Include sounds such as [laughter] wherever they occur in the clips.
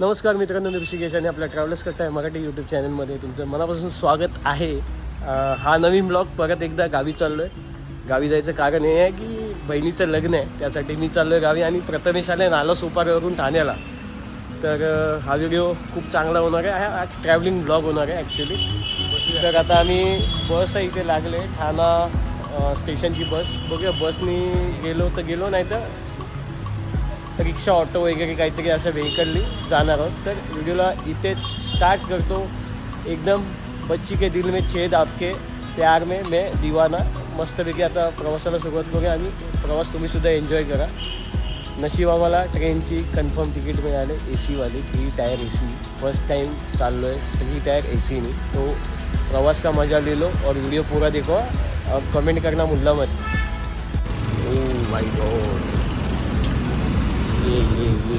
नमस्कार मित्रांनो मी ऋषिकेश आणि आपल्या ट्रॅव्हल्स कट्टा आहे मराठी यूट्यूब चॅनलमध्ये तुमचं मनापासून स्वागत आहे. हा नवीन ब्लॉग परत एकदा गावी चाललो आहे गावी जायचं कारण हे आहे की बहिणीचं लग्न आहे त्यासाठी मी चाललो आहे गावी आणि प्रथमेश आले नाला ठाण्याला. तर हा व्हिडिओ खूप चांगला होणार आहे. हा ट्रॅव्हलिंग ब्लॉग होणार आहे ॲक्च्युली तर आता आम्ही बस आहे इथे लागले ठाणा स्टेशनची बस. बघूया बसनी गेलो तर गेलो नाही तर रिक्षा ऑटो वगैरे काहीतरी अशा व्हेकलनी जाणार आहोत. तर व्हिडिओला इथेच स्टार्ट करतो. एकदम बच्ची के दिल में छेद आपके प्यार में मैं दिवाना. मस्तपैकी आता प्रवासाला सुरुवात करूया आणि प्रवास तुम्हीसुद्धा एन्जॉय करा. नशीब आम्हाला ट्रेनची कन्फर्म तिकीट मिळाले. A सीवाली three tier A C first time चाललो आहे थ्री टायर ए सीनी तो प्रवास का मजा ले लो और वीडियो पूरा देखो. और कमेंट करना मुल्ला मत. ओ माय गॉड ये ये ये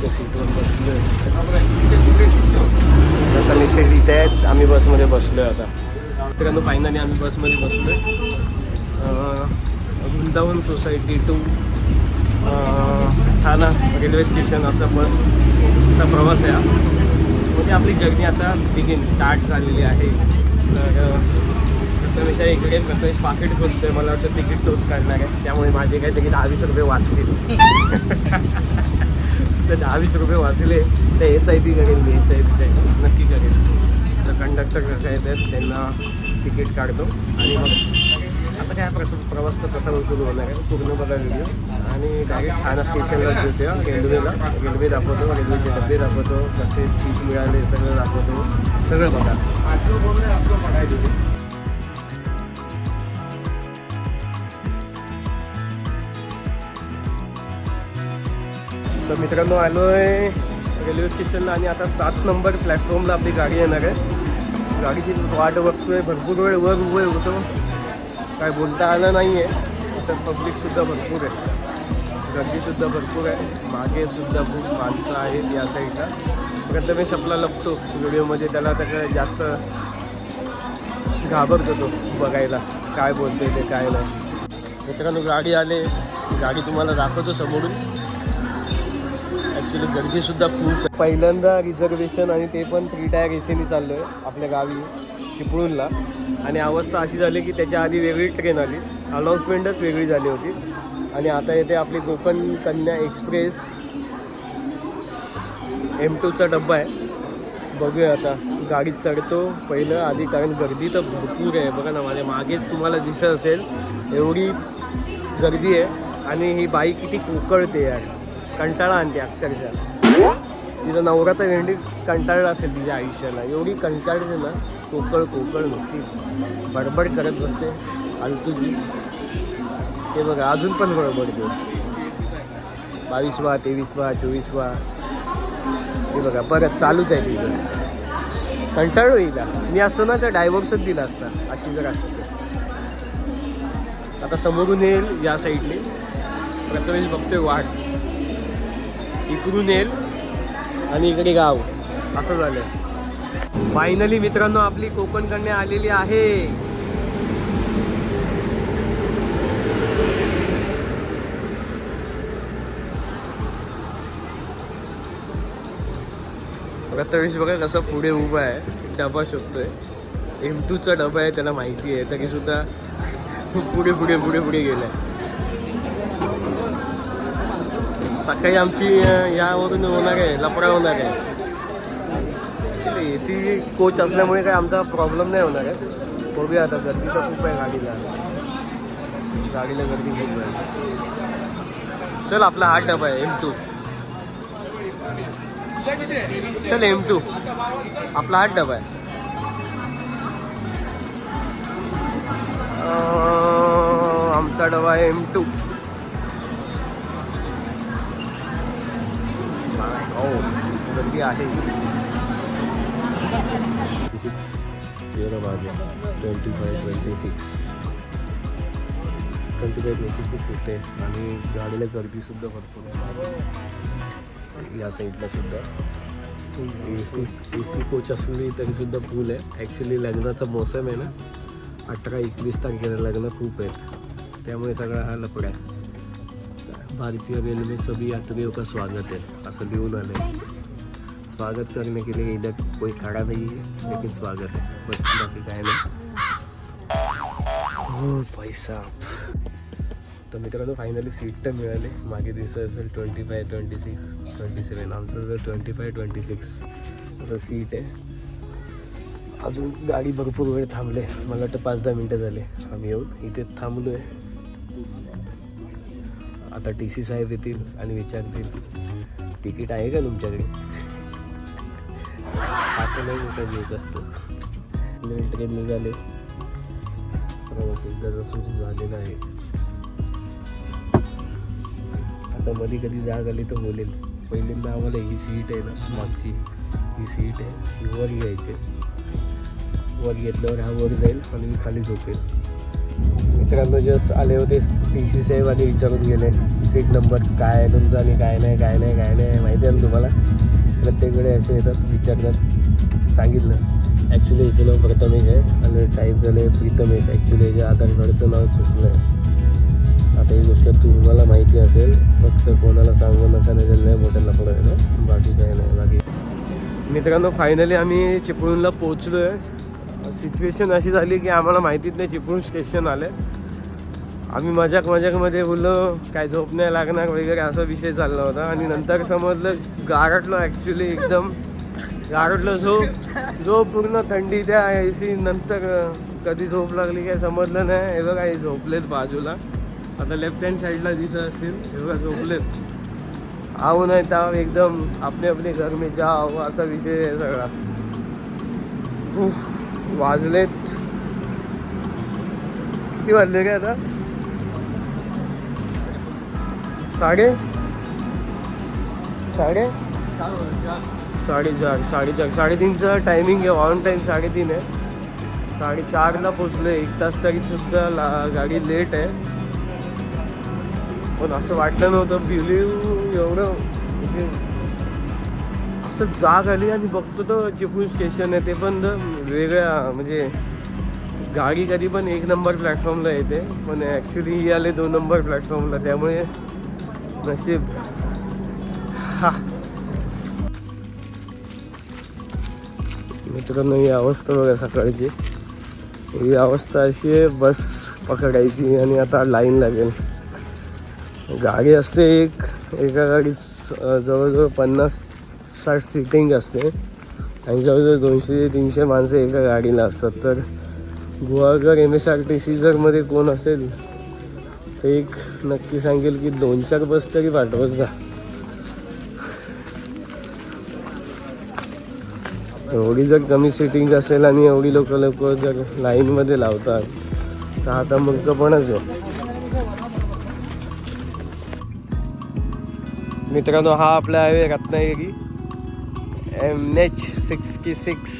ये सीटवर आता इथे आहेत आम्ही बसमध्ये बसलो आहे आता. मित्रांनो फायनली आम्ही बसमध्ये बसलो आहे Vrindavan society to Thane railway station असा बसचा प्रवास आहे म्हणजे आपली जर्नी आता बिगिन स्टार्ट झालेली आहे. तर प्रथमेश इकडे प्रथमेश पाकिट खोलतोय मला वाटतं तिकीट तोच काढणार आहे. त्यामुळे माझे काहीतरी दहा वीस रुपये वाचतील. तर दहा वीस रुपये वाचले तर एस आय पी करेल मी एस आय पी नक्की करेल. तर कंडक्टर कसं येतात त्यांना तिकीट काढतो. आणि मग आता काय प्रस प्रवास तर कसा सुरू होणार आहे पूर्ण बघा व्हिडिओ आणि डायरेक्ट ठाणा स्टेशनला घेतो रेल्वेला. रेल्वे दाखवतो रेल्वेचे डबे दाखवतो कसे सीट मिळाले सगळं दाखवतो. सगळं बघा. तर मित्रांनो आलो आहे रेल्वे स्टेशनला आणि आता सात नंबर प्लॅटफॉर्मला आपली गाडी येणार आहे. गाडीची वाट बघतोय भरपूर वेळ वर उभे होतो काय बोलता आलं नाही आहे तर पब्लिकसुद्धा भरपूर आहे. गर्दीसुद्धा भरपूर आहे मागेसुद्धा खूप माणसं आहेत या साईडला मी आपला लपतो व्हिडिओमध्ये त्याला त्याचं जास्त घाबरतो तो बघायला. काय बोलते ते काय नाही. मित्रांनो गाडी आले. गाडी तुम्हाला दाखवतो समोरून. ॲक्च्युली गर्दीसुद्धा खूप पहिल्यांदा रिझर्वेशन आणि ते पण थ्री टायर एसीने चाललो आहे आपल्या गावी चिपळूणला. आणि अवस्था अशी झाली की त्याच्या आधी वेगळी ट्रेन आली. अनाऊन्समेंटच वेगळी झाली होती. आणि आता येते आपली कोकण कन्या एक्सप्रेस एम टूचा डब्बा आहे. बघूया आता. गाडीत चढतो. पहिलं आधी कारण गर्दी तर भरपूर आहे. बघा ना माझ्या मागेच तुम्हाला दिसत असेल. एवढी गर्दी आहे. आणि ही बाई किती कोकळते यार. कंटाळा आणते अक्षरशः. तिचा नवरा तर भेंडी कंटाळला असेल तिच्या आयुष्याला. एवढी कंटाळते ना कोकळ कोकळ नुसती बडबड करत बसते. आलतूची ते बघा अजून पण बडबडते. बावीसवा तेवीसवा चोवीसवा. हे बघा परत चालूच आहे तिथं कंटाळू हिला मी असतो ना त्या डायव्हर्सच दिला असता. अशी जर असते तर. आता समोरून येईल या साईडने प्रथमेश बघतोय वाट. इकडून येईल आणि इकडे गाव. असं झालं फायनली मित्रांनो आपली कोकण कन्या आलेली आहे. प्रथमेश बघा कसं पुढे उभा आहे. डबा शोधतोय. एम टूचा डबा आहे त्याला माहिती आहे. तरी सुद्धा पुढे पुढे पुढे पुढे गेलाय. सकाळी आमची यावरून होणार आहे लपडा होणार. आहे ए सी कोच असल्यामुळे काय आमचा प्रॉब्लेम नाही होणार आहे. बघूया आता गर्दीचा खूप आहे गाडीला. गाडीला गर्दी खूप आहे. चल आपला हा डबा आहे एम टू चल एम टू आपला हा डबा आहे. आमचा डबा आहे एम टू गर्दी आहे six twenty five twenty six twenty five twenty six येते आणि गाडीला गर्दीसुद्धा भरपूर या साईडला सुद्धा A C A C coach असली तरीसुद्धा फुल आहे ॲक्च्युली लग्नाचा मोसम आहे ना अठरा एकवीस तारखेला लग्न खूप आहेत त्यामुळे सगळा हा लफडा आहे भारतीय रेल्वे सभी यात्रियों का स्वागत है असं लिहून आलं आहे स्वागत करने के लिए इधर कोई खड़ा नहीं है लेकिन स्वागत है। बस बाकी काय नाही हो। पैसा तर मित्रांनो फायनली सीट तर मिळाली. मागे दिसत असेल twenty five twenty six twenty seven आमचं जर ट्वेंटी फाय ट्वेंटी सिक्स असं सीट आहे. अजून गाडी भरपूर वेळ थांबले. मला वाटतं पाच दहा मिनटं झाले. आम्ही येऊन इथे थांबलो आहे आता टी सी साहेब येतील आणि विचारतील. तिकीट आहे का तुमच्याकडे? आता नाही मोठा येत असतो. नवीन ट्रेन निघाले. प्रवास एकदाचा सुरू झालेला आहे. आता मध्ये कधी जाग आली तर बोलेल. पहिल्यांदा आम्हाला ही सीट आहे ना मागची. ही सीट आहे. ही वर घ्यायची. वर घेतल्यावर हा वर जाईल आणि मी खाली झोपेल. मित्रांनो जस्ट आले होते टी सी साहेब आणि विचारून गेले. सीट नंबर काय आहे तुमचा आणि काय नाही काय नाही काय नाही माहिती आहे ना तुम्हाला? प्रत्येक वेळे असे येतात विचारतात. सांगितलं. ॲक्च्युली हिचं नाव प्रथमेश आहे आणि टाईप झालं आहे प्रीतमेश ॲक्च्युली याच्या आधार कार्डचं नाव चुकलं आहे आता ही गोष्ट तुम्हाला माहिती असेल फक्त कोणाला सांगू नका नाही नाही मोठ्याला पडायला बाकी काय नाही बाकी. मित्रांनो फायनली आम्ही चिपळूणला पोचलो आहे सिच्युएशन अशी झाली की आम्हाला माहितीच नाही चिपळूण स्टेशन आलं आम्ही मजाक मजाकमध्ये बोललो काय झोप नाही लागणार वगैरे असा विषय चालला होता. आणि नंतर समजलं गारटलो ॲक्च्युली एकदम. गारटलो झोप. झोप पूर्ण थंडी त्या ए सी नंतर कधी झोप लागली काय समजलं नाही. हे बघा हे झोपलेत बाजूला. आता लेफ्ट हँड साईडला दिसत असतील. हे बघा झोपलेत. आहो नाही ताव एकदम आपले आपले घर मी जाव असा विषय आहे सगळा. उफ, वाजलेत. किती वाजले काय आता? साडे? साडे? साडेचार साडेचार साडेतीनचं टायमिंग आहे ऑन टाईम साडेतीन आहे. साडेचारला पोचलो एक तास तरी सुद्धा ला गाडी लेट आहे. पण असं वाटलं नव्हतं बिलीव एवढं म्हणजे असं जाग आली आणि बघतो तर चिपळूण स्टेशन आहे ते पण वेगळ्या म्हणजे गाडी कधी पण एक नंबर प्लॅटफॉर्मला येते. पण ॲक्च्युली ही आले दोन नंबर प्लॅटफॉर्मला त्यामुळे नशीब. हा. मित्रांनो ही अवस्था बघा सकाळची. ही अवस्था अशी आहे बस पकडायची आणि आता लाईन लागेल गाडी असते एक एका गाडीत जवळजवळ पन्नास साठ सीटिंग असते. आणि जवळजवळ दोनशे ते तीनशे माणसं एका गाडीला असतात. तर Guhagar M S R T C जरमध्ये कोण असेल तर एक नक्की सांगेल की दोन चार बस तरी पाठवत जा. एवढी जर कमी सिटिंग असेल आणि एवढी लोक लोक जर लाईनमध्ये लावतात तर आता मूर्खपणच आहे. मित्रांनो हा आपला आहे Ratnagiri. M H sixty six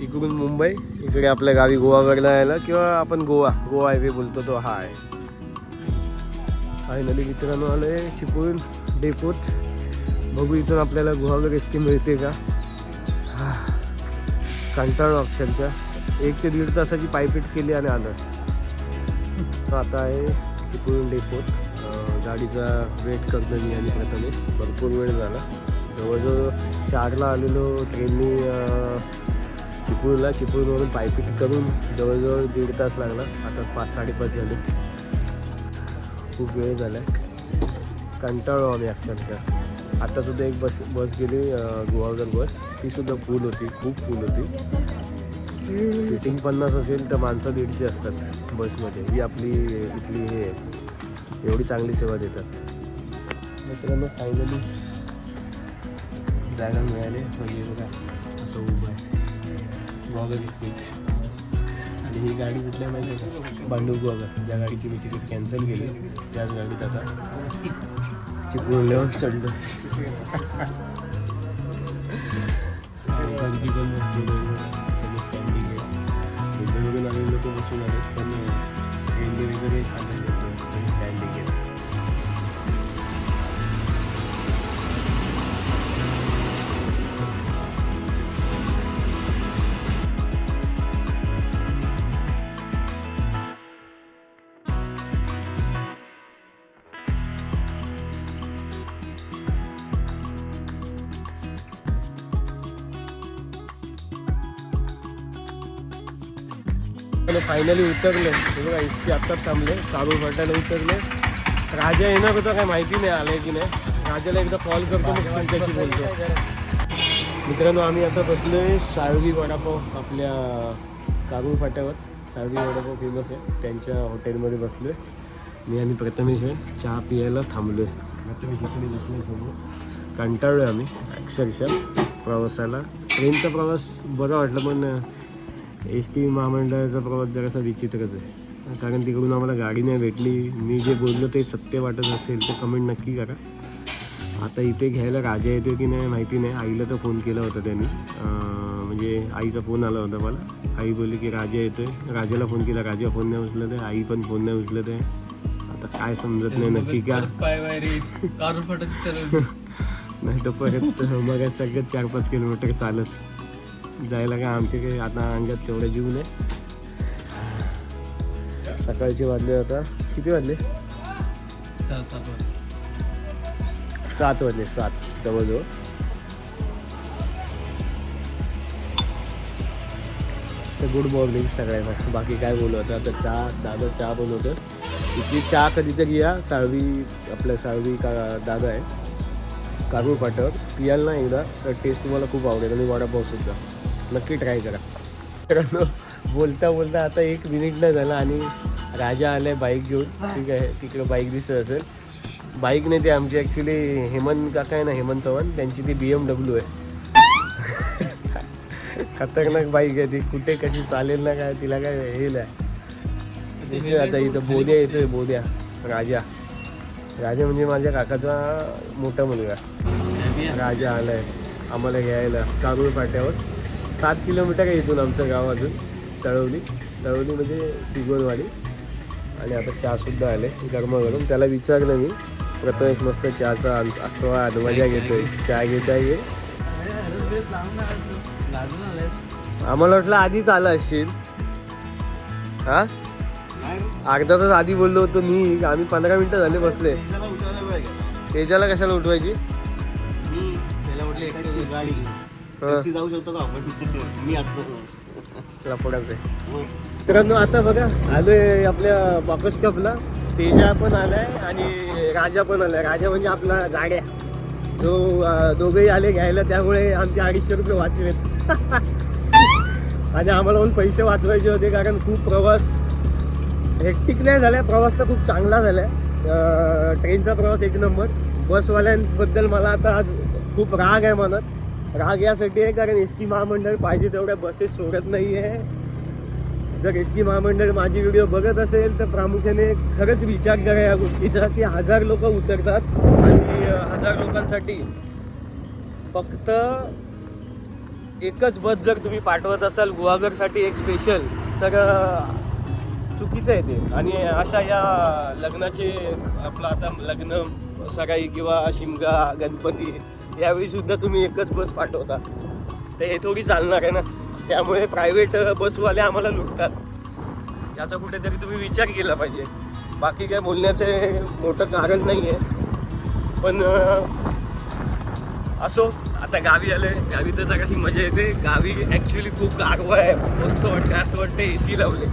इकडून मुंबई इकडे आपल्या गावी गोवाकडला यायला किंवा आपण गोवा गोवा हायवे बोलतो तो हा आहे. फायनली मित्रांनो आलो आहे चिपळूण डेपोत बघू इथून आपल्याला गुहागर एस टी मिळते का? हा. कंटाळलो अक्षरच्या एक ते दीड तासाची पायपीट केली आणि आलं. आता आहे चिपळूण डेपोत गाडीचा वेट करतो मी आणि प्रथमेश. भरपूर वेळ झाला. जवळजवळ चारला आलेलो ट्रेननी चिपळूणला. चिपळूणवरून पायपीट करून जवळजवळ दीड तास लागला. आता पाच साडेपाच झाले. खूप वेळ झाला आहे कंटाळू आम्ही अक्षरशः. आत्तासुद्धा एक बस बस गेली अं, गुहागर बस. ती सुद्धा फुल होती खूप फुल होती. सिटिंग पन्नास असेल तर माणसं दीडशे असतात बसमध्ये. ही आपली इथली हे आहे. एवढी चांगली सेवा देतात. मित्रांनो फायनली जागा मिळाली. म्हणजे बघा असं उभं आहे. गुहागर स्कूल आणि ही गाडी कुठल्या माहिती आहे का? बांडू गुहागर. ज्या गाडीची मी तिकीट कॅन्सल केली त्याच गाडीत आता. चिपळूणल्यावर चढलो. गर्दी पण सगळं लोक बसून आले पण ट्रेनने वगैरे आलेले मित्रांनो फायनली उतरले. हे बघा इतकी आत्ताच थांबले. काबूल फाटायला उतरले. राजा येणार होता काय माहिती नाही आलाय की नाही. राजाला एकदा कॉल करतो मग त्यांच्याशी बोलतो. मित्रांनो आम्ही आता बसलोय साळवी वडापाव आपल्या काबूल फाट्यावर. साळवी वडापाव फेमस आहे. त्यांच्या हॉटेलमध्ये बसलोय. मी आणि प्रथमेश आहे. चहा पियायला थांबलोय. प्रथमेश इकडे बसलोय समोर. कंटाळलोय आम्ही अक्षरशः. प्रवासाला. ट्रेनचा प्रवास बरा वाटला पण एस टी महामंडळाचा प्रवास जरासा विचित्रच आहे. कारण तिकडून आम्हाला गाडी नाही भेटली. मी जे बोललो ते सत्य वाटत असेल तर कमेंट नक्की करा. आता इथे घ्यायला राजा येतो की नाही माहिती नाही. आईला तर फोन केला होता त्यांनी. म्हणजे आईचा फोन आला होता मला. आई बोलली की राजा येतोय. राजाला फोन केला. राजा फोन नाही उचलत आहे. आई पण फोन नाही उचलत आहे. आता काय समजत नाही नक्की का? [laughs] [laughs] नाही तर परत मग सगळं चार पाच किलोमीटर चालत. जायला काय आमचे काही आता अंगात तेवढे जीव नाही. सकाळचे वाजले आता. किती वाजले? सात वाजले सात. जवळजवळ. तर गुड मॉर्निंग सगळ्यांना. बाकी काय बोलू आता? आता चहा दादा चहा बनवतो इथली चहा कधीतरी या. साळवी आपल्या साळवी का दादा आहे. काजू फाटक पियाल ना एकदा. तर टेस्ट तुम्हाला खूप आवडेल. आणि वडापाव सुद्धा. नक्की ट्राय करा. मित्रांनो बोलता बोलता आता एक मिनिट नाही झाला आणि राजा आलाय बाईक घेऊन. ठीक आहे तिकडे बाईक दिसत असेल. बाईक नाही ते आमची ॲक्च्युली हेमंत काका आहे ना हेमंत चव्हाण त्यांची ती बी एम डब्ल्यू आहे. [laughs] खतरनाक बाईक आहे ती. कुठे कशी चालेल ना काय तिला काय हे नाही. आता इथं बोद्या येतोय बोद्या. राजा. राजा म्हणजे माझ्या काकाचा मोठा मुलगा. राजा आलाय आम्हाला घ्यायला कारूळ पाट्यावर सात किलोमीटर आहे इथून आमचं गाव अजून तळवली. तळवली म्हणजे सिगोनवाडी आणि आता चहासुद्धा आले गरमागरम त्याला विचारलं मी प्रथमेश मस्त चहाचा आस्वाद मजा घेतोय. चहा घेता ये आम्हाला वाटलं आधीच आला असशील. हा? अर्धा तास आधी बोललो होतो मी. आम्ही पंधरा मिनिटं झाले बसले. तेजाला कशाला उठवायची? जाऊ शकतो का? आपण मी असतो. लफोडाचे मित्रांनो आता बघा आलोय आपल्या बॉकस कपला तेजा पण आलाय आणि राजा पण आलाय. राजा म्हणजे आपला गाड्या जो दोघेही आले घ्यायला त्यामुळे आमचे अडीचशे रुपये वाचलेत आणि आम्हाला पण पैसे वाचवायचे होते कारण खूप प्रवास हेक्टिक नाही झालाय. प्रवास तर खूप चांगला झालाय. अं, ट्रेनचा प्रवास एक नंबर. बसवाल्यांबद्दल मला आता आज खूप राग आहे मनात. राग यासाठी आहे कारण एस टी महामंडळ पाहिजे तेवढ्या बसेस सोडत नाही आहे जर एस टी महामंडळ माझी व्हिडिओ बघत असेल तर प्रामुख्याने खरंच विचार करा या गोष्टीचा की हजार लोक उतरतात आणि हजार लोकांसाठी फक्त एकच बस जर तुम्ही पाठवत असाल गुहागरसाठी एक स्पेशल तर चुकीचं आहे ते. आणि अशा या लग्नाचे आपलं आता लग्न सकाळी किंवा शिमगा गणपती यावेळी सुद्धा तुम्ही एकच बस पाठवता. तर हे थोडी चालणार आहे ना? त्यामुळे प्रायव्हेट बसवाले आम्हाला लुटतात. याचा कुठेतरी तुम्ही विचार केला पाहिजे. बाकी काय बोलण्याचे मोठं कारण नाही आहे पण असो आता गावी आले गावी तर कशी मजा येते. गावी ॲक्च्युली खूप गारवा आहे. मस्त वाटतं असं वाटतं ए सी लावले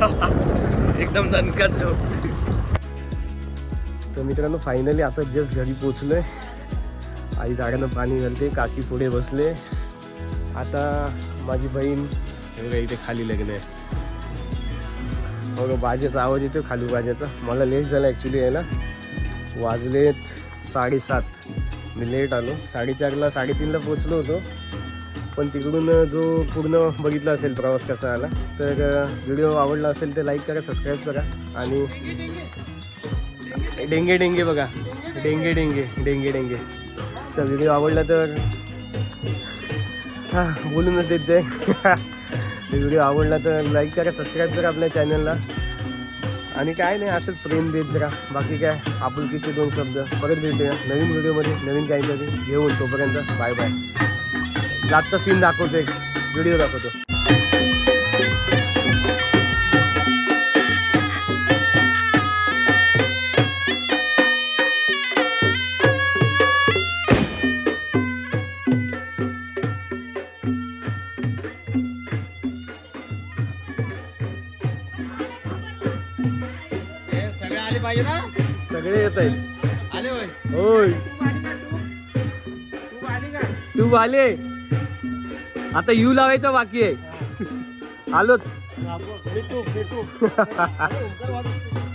[laughs] एकदम दणकाच तर मित्रांनो फायनली आता जस्ट घरी पोचलोय. आई झाडांना पाणी घालते काकी पुढे बसले. आता माझी बहीण बघा इथे खाली लग्न आहे. हो बघा बाजेचा आवाज येतो खाली बाजेचा. मला लेट झाला ॲक्च्युली यायला. वाजलेत साडेसात. मी लेट आलो. साडेचारला साडेतीनला पोचलो होतो. पण तिकडून जो पूर्ण बघितला असेल प्रवास कसा आला तर व्हिडिओ आवडला असेल तर लाईक करा सबस्क्राईब करा आणि डेंगे डेंगे बघा. डेंगे डेंगे डेंगे डेंगे. तर व्हिडिओ आवडला तर हां बोलूनच देते व्हिडिओ [laughs] आवडला तर लाईक करा सबस्क्राईब करा आपल्या चॅनलला आणि काय नाही असंच प्रेम देत जरा. बाकी काय आपुलकीचे दोन शब्द. परत भेटूया नवीन व्हिडिओमध्ये नवीन काहीतरी. घेऊन तोपर्यंत बाय बाय लाटचा सीन दाखवतो एक व्हिडिओ दाखवतो. सगळे येत होय. होय. तू आले आता यू लावायचं बाकी आहे. आलोच. [laughs]